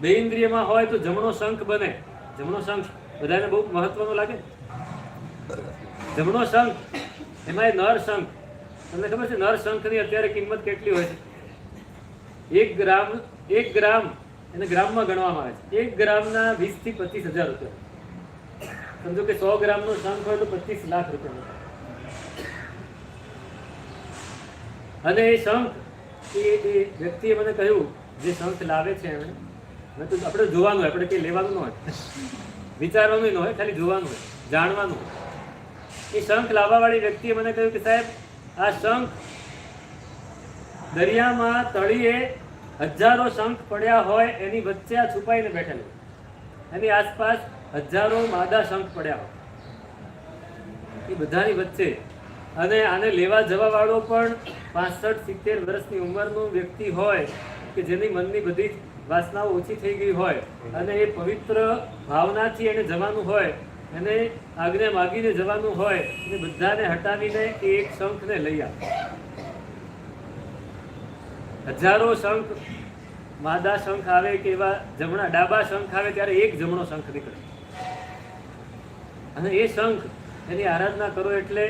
બે ઇન્દ્રિયમાં હોય તો જમણો શંખ બને. જમણો શંખ બધાને બહુ મહત્વનો લાગે? જમણો શંખ એમાં એ નર શંખ. તમને ખબર છે નર શંખની અત્યારે કિંમત કેટલી હોય છે? એક ગ્રામ એક ગ્રામ એને ગ્રામમાં ગણવામાં આવે છે. એક ગ્રામના વીસથી પચીસ હજાર રૂપિયા. સમજો કે સો ગ્રામનો શંખ હોય તો પચીસ લાખ રૂપિયા. અને એ શંખ, એ વ્યક્તિએ મને કહ્યું જે શંખ લાવે છે એને આપણે જોવાનું હોય, આપણે કંઈ લેવાનું ન હોય. વિચારવાનું ન હોય, ખાલી જોવાનું હોય, જાણવાનું હોય. એ શંખ લાવવાવાળી વ્યક્તિએ મને કહ્યું કે સાહેબ, આ શંખ દરિયામાં તળીએ હજારો શંખ પડ્યા હોય, એની વચ્ચે આ છુપાઈને બેઠેલો. એની આસપાસ હજારો માદા શંખ પડ્યા હોય. એ બધાની વચ્ચે. અને આને લેવા જવા વાળો પણ પાસઠ સિત્તેર વર્ષની ઉંમરનો વ્યક્તિ હોય કે જેની મનની બધી વાસનાઓ ઓછી થઈ ગઈ હોય અને એ પવિત્ર ભાવનાથી એને જવાનું હોય, એને આજ્ઞા માગીને જવાનું હોય અને બધાને હટાવીને એ એક શંખને લઈ આવે. હજારો શંખ, માદા શંખ આવે કે એવા જમણા, ડાબા શંખ આવે ત્યારે એક જમણો શંખ નીકળે. અને એ શંખ એની આરાધના કરો એટલે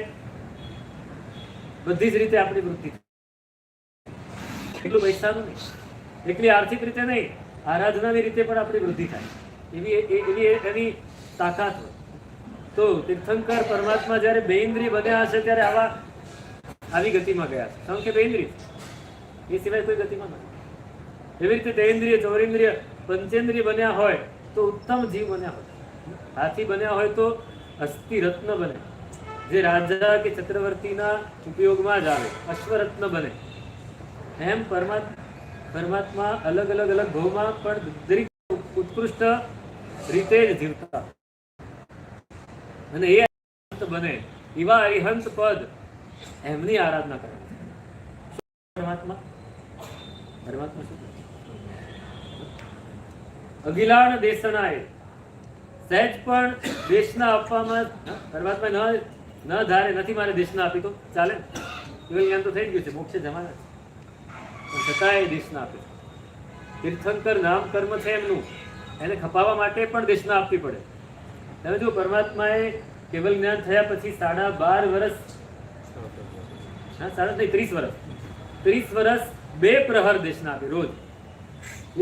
બધી જ રીતે આપણી વૃત્તિ એટલું પૈસાનું નહીં. એટલી આર્થિક રીતે નહીં, આરાધનાની રીતે પણ આપણી વૃદ્ધિ થાય. એવી એવી એની તાકાત હોય. તો તીર્થંકર પરમાત્મા જ્યારે બેઇન્દ્રિય બન્યા હશે ત્યારે આવા આવી ગતિમાં ગયા છે. કારણ કે બેઇન્દ્રિય એ સિવાય કોઈ ગતિમાં નથી. એવી રીતે તેન્દ્રિય ચોરેન્દ્રિય, પંચેન્દ્રિય બન્યા હોય તો ઉત્તમ જીવ બન્યા હોય. હાથી બન્યા હોય તો અસ્થિ રત્ન બને. જે રાજા કે ચક્રવર્તીના ઉપયોગમાં જ આવે, અશ્વરત્ન બને. એમ પરમાત્મા પરમાત્મા અલગ અલગ અલગ ભાવમાં પણ દરેક ઉત્કૃષ્ટ રીતે જ જીવતા. અને એ બને, એવા અરિહંત પદ એમની આરાધના કરે. પરમાત્મા? પરમાત્મા શું? અગિલાણ દેશનાએ સહેજ પણ દેશના આપવામાં પરમાત્મા ન ન ધારે, નથી મારે દેશના આપી તો ચાલે? કેવલ જ્ઞાન તો થઈ ગયું છે, મોક્ષે જવાના પણ છતાંય દિશના આપે. તીર્થંકર નામ કર્મ છે એમનું. એને ખપાવવા માટે પણ દિશના આપવી પડે. તમે જો પરમાત્માએ કેવલ જ્ઞાન થયા પછી સાડા બાર વર્ષ સાડા નહીં, ત્રીસ વર્ષ ત્રીસ વર્ષ બે પ્રહર દેશના આપે, રોજ.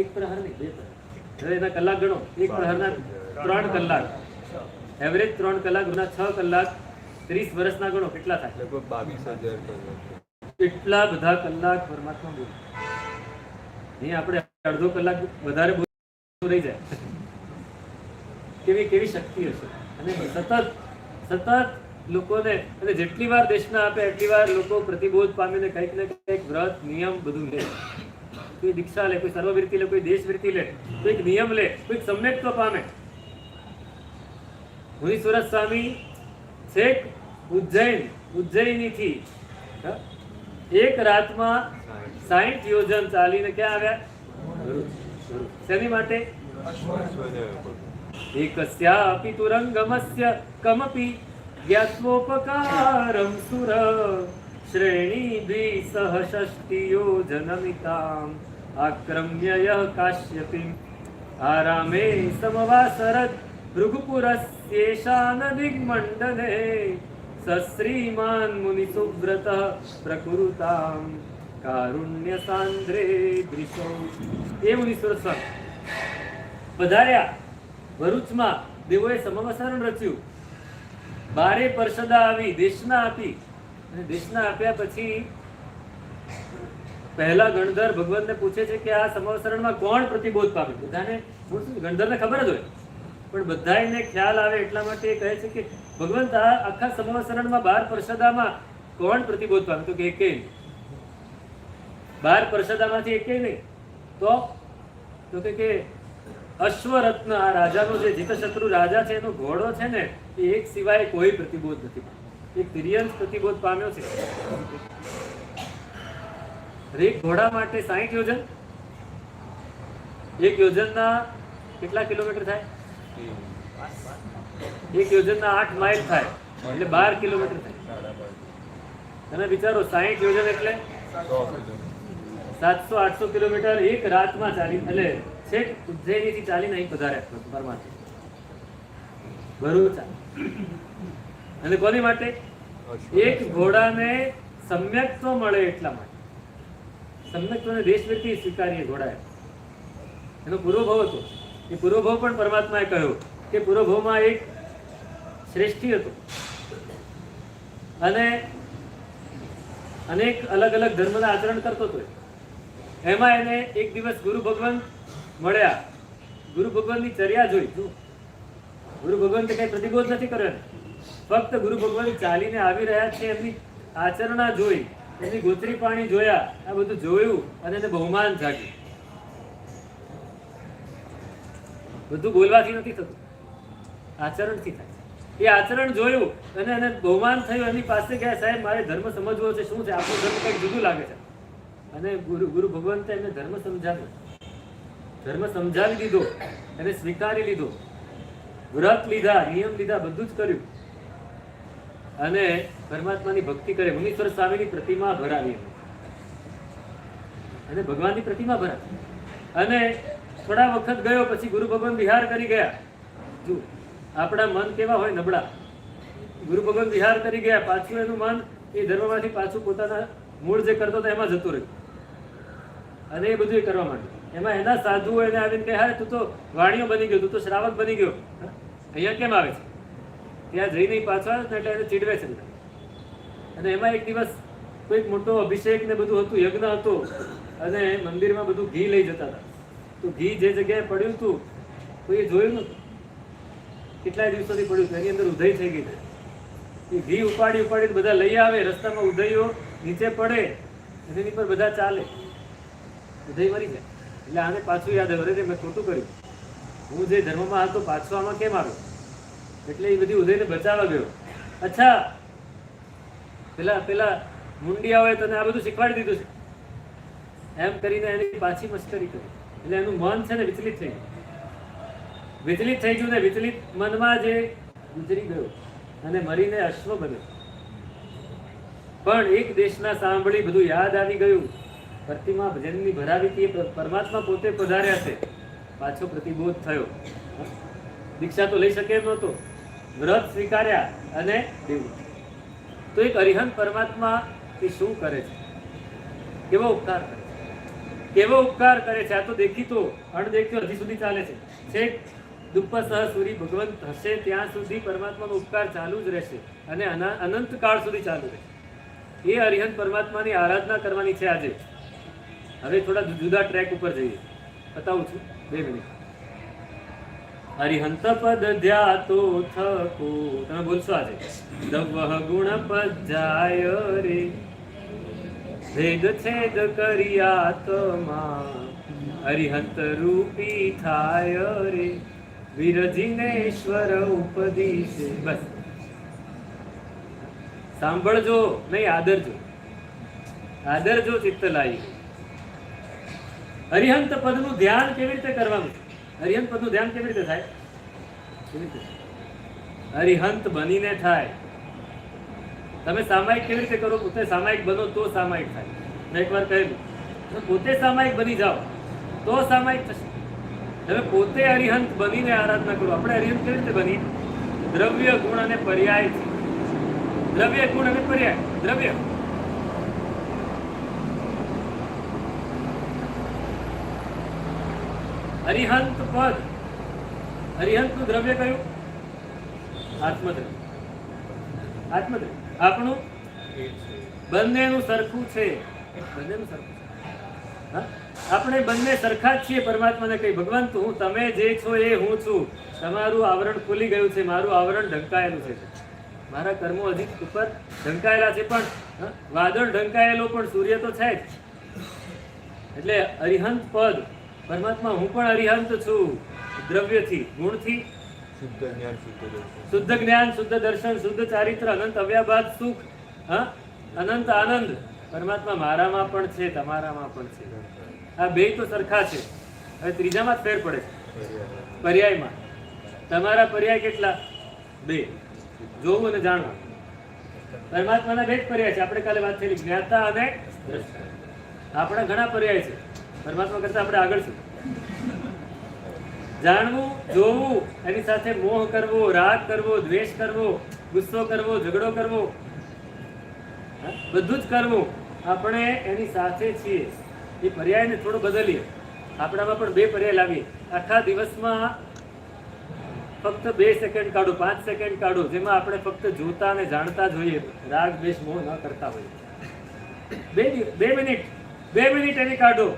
એક પ્રહર નહીં, બે પ્રહર. એના કલાક ગણો. એક પ્રહરના ત્રણ કલાક. એવરેજ ત્રણ કલાક ગુના છ કલાક, ત્રીસ વર્ષના ગણો, કેટલા થાય? બાવીસ હજાર કલાક. એટલા બધા કલાક પરમાત્મા બોલે? અહીં આપણે અડધો કલાક વધારે રહી જાય. કેવી કેવી શક્તિ હશે? અને સતત સતત લોકોને અને જેટલી વાર દેશના આપે, એટલી વાર લોકો પ્રતિબોધ પામીને કંઈક ને કંઈક વ્રત, નિયમ બધું લે. કોઈ દીક્ષા લે, કોઈ સર્વવૃત્તિ લે, કોઈ દેશવૃત્તિ લે, કોઈક નિયમ લે, કોઈક સમ્યક્ત્વ પામે. મુનીશ્વર સ્વામી છેક ઉજ્જૈન ઉજ્જૈનીથી એક રાતમાં સાહીઠ યોજન ચાલીને ક્યાં આવ્યા ભરૂચ. ભરૂચ. શેની માટે એકસ્યાપि તુરંગમસ્ય કમપि જ્ઞાત્વોપકારં સુર શ્રેણી દ્વિસહ ષષ્ટિયોજનમિતામ આક્રમ્ય યઃ કાશ્યપીમ આરામે સમવાસરદ ભૃગુપુરસ્યેષાન દિગ્મંડને સશ્રીમાન મુનિસુવ્રત પ્રકૃતામ કારુણ્ય સાંદ્રે દૃશો એ મુનીશ્વર સ્વામી પધાર્યા ભરૂચમાં દેવોએ સમવસરણ રચ્યું બારે પરસદા આવી દેશના આપી અને દેશના આપ્યા પછી પહેલા ગણધર ભગવાનને પૂછે છે કે આ સમવસરણમાં કોણ પ્રતિબોધ પામે? બધાને ગણધરને ખબર જ હોય. પણ બધાયને ખ્યાલ આવે એટલા માટે એ કહે છે કે ભગવંત આ આખા સમવસરણમાં બાર પરસદામાં કોણ પ્રતિબોધ પામે તો કે નહીં. બાર પરસદામાંથી એકેય નહીં. તો તો કે અશ્વરત્ન આ રાજાનો જે જીતશત્રુ રાજા છે, એનો ઘોડો છે ને, એ એક સિવાય કોઈ પ્રતિબોધ નથી. એક તિર્યંશ પ્રતિબોધ પામ્યો છે. એક ઘોડા માટે સાહીઠ યોજન. એક યોજનના કેટલા કિલોમીટર થાય? એક યોજના આઠ માઇલ થાય, એટલે બાર કિલોમીટર થાય. તમે વિચારો સાહીઠ યોજન એટલે? સાતસો, આઠસો કિલોમીટર એક રાતમાં ચાલી, એટલે છેક ઉજ્જૈનીથી ચાલીને અહીં પધારે પરમાત્મા. ભરૂચ અને કોની માટે? એક ઘોડાને સમ્યક્ત્વ મળે એટલા માટે. સમ્યક્ત્વને દેશવ્યક્તિ સ્વીકારીએ, ઘોડાએ. એનો પૂર્વભાવ હતો. એ પૂર્વભાવ પણ પરમાત્માએ કહ્યો. કે પૂર્વભાવમાં એક શ્રેષ્ઠી હતો. અને અનેક અલગ અલગ ધર્મના આચરણ કરતો હતો. એમાં એને એક દિવસ ગુરુ ભગવાન મળ્યા. ગુરુ ભગવાનની ચર્યા જોઈ. ગુરુ ભગવાન કઈ પ્રતિબોધ નથી કર્યો ફક્ત ગુરુ ભગવાન ચાલીને આવી રહ્યા છે, એમની આચરણા જોઈ, એમની ગોત્રી પાણી જોયા, આ બધું જોયું અને એને બહુમાન જાગ્યું. બધું બોલવાથી નથી થતું. આચરણથી થાય એ આચરણ જોયું અને એને બહુમાન થયું. એની પાસે ગયા, સાહેબ, મારે ધર્મ સમજવો છે. શું છે? આપણું ધર્મ કંઈક જુદું લાગે છે. અને ગુરુ ગુરુ ભગવંતે એમને ધર્મ સમજાવ્યો. ધર્મ સમજાવી દીધો, એને સ્વીકારી લીધો. વ્રત લીધા, નિયમ લીધા, બધું જ કર્યું. અને પરમાત્માની ભક્તિ કરે. મુનીશ્વર સ્વામીની પ્રતિમા ભરાવી અને ભગવાનની પ્રતિમા ભરાવી. અને થોડા વખત ગયો, પછી ગુરુ ભગવાન વિહાર કરી ગયા. જો આપણા મન કેવા હોય નબળા? ગુરુ ભગવાન વિહાર કરી ગયા, પાછું એનું મન એ ધર્મમાંથી પાછું પોતાના મૂળ જે કરતો હતો એમાં જતું રહ્યું. અને એ બધું એ કરવા માંડ્યું. એમાં એના સાધુઓ એને આવીને કહે હા તું તો વાણીઓ બની ગયો, તું તો શ્રાવક બની ગયો. અહીંયા કેમ આવે છે? ત્યાં જઈને પાછો એટલે એને ચીડવે છે અને એમાં એક દિવસ કોઈક મોટો અભિષેક ને બધું હતું, યજ્ઞ હતો, અને મંદિરમાં બધું ઘી લઈ જતા હતા. તો ઘી જે જગ્યાએ પડ્યું હતું એ જોયું નતું કેટલાય દિવસોથી પડ્યું એની અંદર ઉધઈ થઈ ગઈ છે. એ ઘી ઉપાડી ઉપાડી બધા લઈ આવે, રસ્તામાં ઉધઈઓ નીચે પડે અને એની પર બધા ચાલે. ઉધઈ મરી જાય. એટલે આને પાછું યાદ આવે. અરે મેં ખોટું કર્યું. હું જે ધર્મમાં હતો, પાછો આમાં કેમ આવ્યો? એટલે એ બધી ઉધઈને બચાવવા ગયો. અચ્છા, પેલા પેલા મુંડિયાઓએ તને આ બધું શીખવાડી દીધું છે? એમ કરીને એની પાછી મસ્કરી કરી. એટલે એનું મન છે ને વિચલિત થઈ ગયું. વિચલિત થઈ ગયું ને વિચલિત મનમાં જે ગુજરી ગયો અને મરીને અશ્વ બન્યો. પણ એક દેશના સાંભળી બધું યાદ આવી ગયું. પ્રતિમા ભજનની ભરાવીથી એ પરમાત્મા પોતે પધાર્યા છે. પાછો પ્રતિબોધ થયો. દીક્ષા તો લઈ શકે એમ નહોતો. વ્રત સ્વીકાર્યા અને દેવું. તો એક અરિહંત પરમાત્મા એ શું કરે છે? કેવો ઉપકાર કરે છે? કેવો ઉપકાર કરે છે? આ તો દેખીતો અણદેખીતો હજી સુધી ચાલે છે. છેક દુપ્પા સહ સૂરી ભગવંત હશે ત્યાં સુધી પરમાત્માનો ઉપકાર ચાલુ જ રહેશે અને અના- અનંત કાળ સુધી ચાલુ રહેશે. એ અરિહંત પરમાત્માની આરાધના કરવાની છે આજે. હવે થોડા જુદા ટ્રેક ઉપર જઈએ. બતાવું છું. બે મિનિટ. હરિહંત પદ ધ્યાતો થકો. તમે બોલશો આજે? દવહ ગુણ પદ જાય રે. ભેદ છેદ કરી આત્મા હરિહંત રૂપી થાય રે. વિરજિનેશ્વર ઉપદિશે. બસ. સાંભળજો, નહીં, આદરજો. આદરજો ચિત્ત લાવી. અરિહંત પદનું ધ્યાન કેવી રીતે કરવાનું? હરિહંત પદનું ધ્યાન કેવી રીતે થાય? હરિહંત બનીને થાય. તમે સામાયિક કેવી રીતે કરો? પોતે સામાયિક બનો તો સામાયિક થાય. મેં એકવાર કહેલું પોતે સામાયિક બની જાઓ, તો સામાયિક થશે. તમે પોતે અરિહંત બનીને આરાધના કરો. આપણે અરિહંત કેવી રીતે બની દ્રવ્ય ગુણ અને પર્યાય દ્રવ્ય ગુણ અને પર્યાય. દ્રવ્ય. અરિહંત પદ. અરિહંતનું દ્રવ્ય કયું? આત્મદ્રવ્ય. આત્મદ્રવ્ય. આપણું? બંનેનું સરખું છે. બંનેનું સરખું છે. હા? આપણે બંને સરખા જ છીએ પરમાત્માને કહી ભગવાન તું હું તમે જે છો એ હું છું. તમારું આવરણ ખુલી ગયું છે મારું આવરણ ઢંકાયેલું છે. મારા કર્મો હજી ઉપર ઢંકાયેલા છે પણ વાદળ ઢંકાયેલો પણ સૂર્ય તો છે જ. એટલે અરિહંત પદ પરમાત્મા હું પણ અરિહંત છું દ્રવ્યથી ગુણથી. શુદ્ધ જ્ઞાન શુદ્ધ દર્શન. શુદ્ધ જ્ઞાન શુદ્ધ દર્શન શુદ્ધ ચારિત્ર અનંત અવ્યાભાત સુખ હા અનંત આનંદ. પરમાત્મા મારામાં પણ છે તમારામાં પણ છે. આ બે તો સરખા છે. હવે ત્રીજામાં જ ફેર પડે પર્યાયમાં. તમારા પર્યાય કેટલા? બે. જોવું અને જાણવું. પરમાત્માના બે જ પર્યાય છે. આપણે કાલે વાત થયેલી જ્ઞાતા અને આપણા ઘણા પર્યાય છે. પરમાત્મા કરતા આપણે આગળ છે જાણવું, જોવું, એની સાથે મોહ કરવો, રાગ કરવો, દ્વેષ કરવો, ગુસ્સો કરવો, ઝઘડો કરવો બધું જ કરવું. આપણે એની સાથે છીએ. એ પર્યાયને થોડો બદલીએ. આપણામાં પણ બે પર્યાય લાવીએ. આખા દિવસમાં ફક્ત બે સેકન્ડ કાઢો, પાંચ સેકન્ડ કાઢો, જેમાં આપણે ફક્ત જોતા અને જાણતા જોઈએ રાગ, દ્વેષ, મોહ ન કરતા હોઈએ. બે બે મિનિટ બે મિનિટ એની કાઢો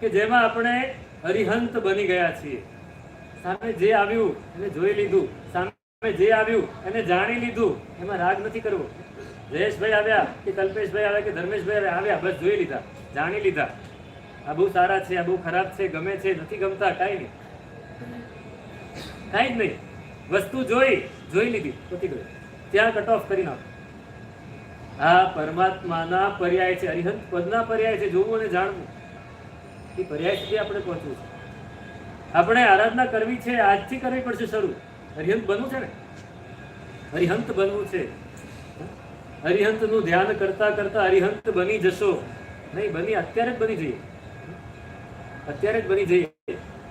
કે જેમાં આપણે હરિહંત બની ગયા છીએ. સામે જે આવ્યું, એને જોઈ લીધું. સામે જે આવ્યું, એને જાણી લીધું. એમાં રાગ નથી કરવો. જયેશભાઈ આવ્યા કે કલ્પેશભાઈ આવ્યા કે ધર્મેશભાઈ આવ્યા, બસ જોઈ લીધા. જાણી લીધા. આ બહુ સારા છે, આ બહુ ખરાબ છે, ગમે છે, નથી ગમતા, કાંઈ નહીં. કાંઈ જ નહીં. વસ્તુ જોઈ જોઈ લીધી, પતી ગયું. ત્યાં કટ ઓફ કરી નાખો. આ પરમાત્માના પર્યાય છે અરિહંત પદના પર્યાય છે, જોવું અને જાણવું. એ પર્યાય સુધી આપણે પહોંચવું છે. આપણે આરાધના કરવી છે, આજથી કરવી પડશે શરૂ. હરિહંત બનવું છે ને? હરિહંત બનવું છે. હરિહંતનું ધ્યાન કરતા કરતા હરિહંત બની જશો. નહીં, બની, અત્યારે જ બની જઈએ. અત્યારે જ બની જઈએ.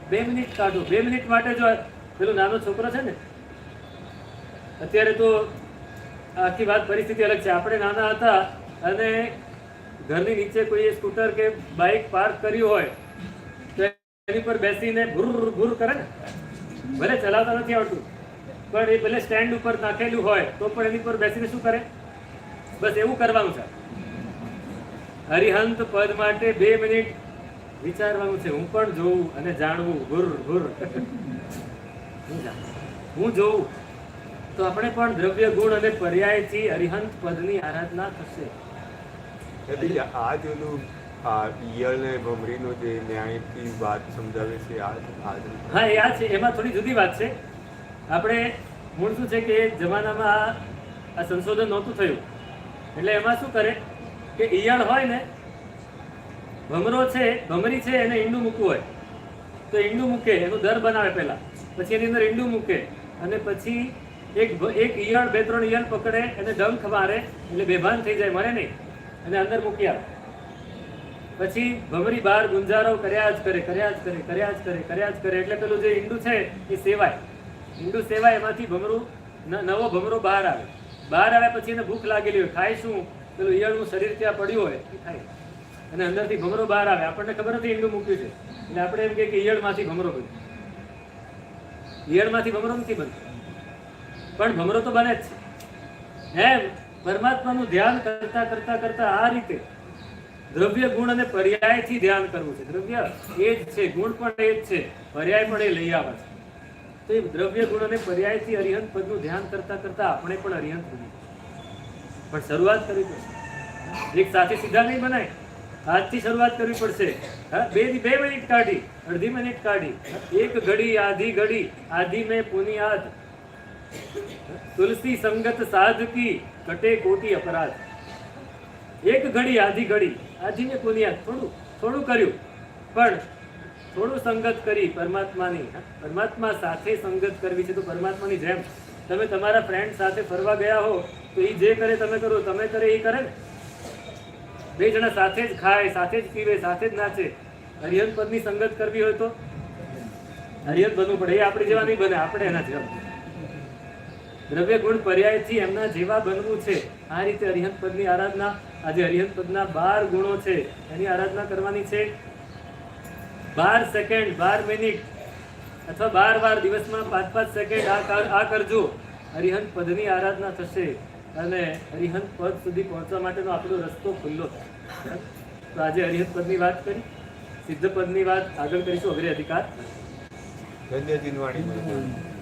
બે મિનિટ કાઢો. બે મિનિટ માટે જો પેલો નાનો છોકરો છે ને, અત્યારે તો આખી વાત પરિસ્થિતિ અલગ છે. આપણે નાના હતા અને ઘરની નીચે કોઈ સ્કૂટર કે બાઇક પાર્ક કર્યું હોય, તો એની પર બેસીને ભૂર ભૂર કરે ને. ભલે ચલાવતા નથી આવડતું, પણ એ ભલે સ્ટેન્ડ ઉપર નાખેલું હોય, તો પણ એની પર બેસીને શું કરે? બસ એવું કરવાનું છે. હરિહંત પદ માટે બે મિનિટ વિચારવાનું છે. હું પણ જોઉં અને જાણવું. ગુર ગુર હું જોઉં. તો આપણે પણ દ્રવ્ય ગુણ અને પર્યાયથી અરિહંત પદની આરાધના થશે. આ જ આ ઈયળ ને ભમરીનો જે ન્યાયથી વાત સમજાવે છે આ. હા એ આ છે. એમાં થોડી જુદી વાત છે. આપણે મૂળ શું છે કે જમાનામાં આ સંશોધન નહોતું થયું. એટલે એમાં શું કરે? કે ઈયળ હોય ને, ભમરો છે, ભમરી છે, એને ઈંડું મૂકવું હોય. તો ઈંડું મૂકે, એનું દર બનાવે પહેલા. પછી એની અંદર ઈંડું મૂકે. અને પછી એક એક ઈયળ, બે, ત્રણ ઈયળ પકડે, એને ડંખ મારે, એટલે બેભાન થઈ જાય, મરે નહીં. અને અંદર મૂકી આવે. પછી ભમરી બહાર ગુંજારો કર્યા જ કરે, કર્યા જ કરે, કર્યા જ કરે, કર્યા જ કરે. એટલે પેલું જે ઈંડું છે, એ સેવાય. ઈંડું સેવાય એમાંથી ભમરું નવો ભમરો બહાર આવે. બહાર આવ્યા પછી એને ભૂખ લાગેલી હોય. ખાય શું પેલું ઈયળનું શરીર ત્યાં પડ્યું હોય, એ થાય. અને અંદરથી ભમરો બહાર આવે. આપણને ખબર નથી ઈંડું મૂક્યું છે. એટલે આપણે એમ કહીએ કે ઈયળમાંથી ભમરો બન્યો ઈયળમાંથી ભમરો નથી બનતો. પણ ભમરો તો બને જ છે. એમ પરમાત્માનું ધ્યાન કરતા કરતા કરતા આ રીતે દ્રવ્ય ગુણ અને પર્યાયથી ધ્યાન કરવું છે. દ્રવ્ય એ જ છે. ગુણ પણ એ જ છે. પર્યાય પણ એ લઈ આવે છે. તો એ દ્રવ્ય ગુણ અને પર્યાયથી અરિહંત પદનું ધ્યાન કરતા કરતા આપણે પણ અરિહંત બનીએ પણ શરૂઆત કરવી પડશે. એક સાથે સીધા નહીં બનાય આજથી શરૂઆત કરવી પડશે. હા, બે બે મિનિટ કાઢી અડધી મિનિટ કાઢી. એક ઘડી આધી ઘડી. આધી મેં પુનિયાદ તુલસી સંગત સાધકી કટે કોટી અપરાધ. એક ઘડી આધી ઘડી. આધી મેં પુનિયાદ થોડું થોડું કર્યું. પણ થોડું સંગત કરી પરમાત્માની. પરમાત્મા સાથે સંગત કરવી છે તો પરમાત્માની જેમ. તમે તમારા ફ્રેન્ડ સાથે ફરવા ગયા હો, તો એ જે કરે તમે કરો, તમે કરે એ કરે ને. બે જણા સાથે જ ખાય, સાથે જ પીવે, સાથે જ નાચે. હરિહન પદની સંગત કરવી હોય તો? હરિહન બનવું પડે. એ આપણે જેવા નહીં બને, આપણે એના જેવા. દ્રવ્ય ગુણ પર્યાયથી એમના જેવા બનવું છે. આ રીતે હરિહંત પદની આરાધના, આજે હરિહંત પદના બાર ગુણો છે. એની આરાધના કરવાની છે. બાર સેકન્ડ બાર મિનિટ અથવા બાર બાર દિવસમાં પાંચ પાંચ સેકન્ડ આ કર- આ કરજો. હરિહંત પદની આરાધના થશે અને હરિહંત પદ સુધી પહોંચવા માટેનો આપણો રસ્તો ખુલ્લો થાય તો આજે હરિહંત પદની વાત કરી. સિદ્ધ પદની વાત આગળ કરીશું. અગ્રે અધિકાર. ધન્ય દિનવાણી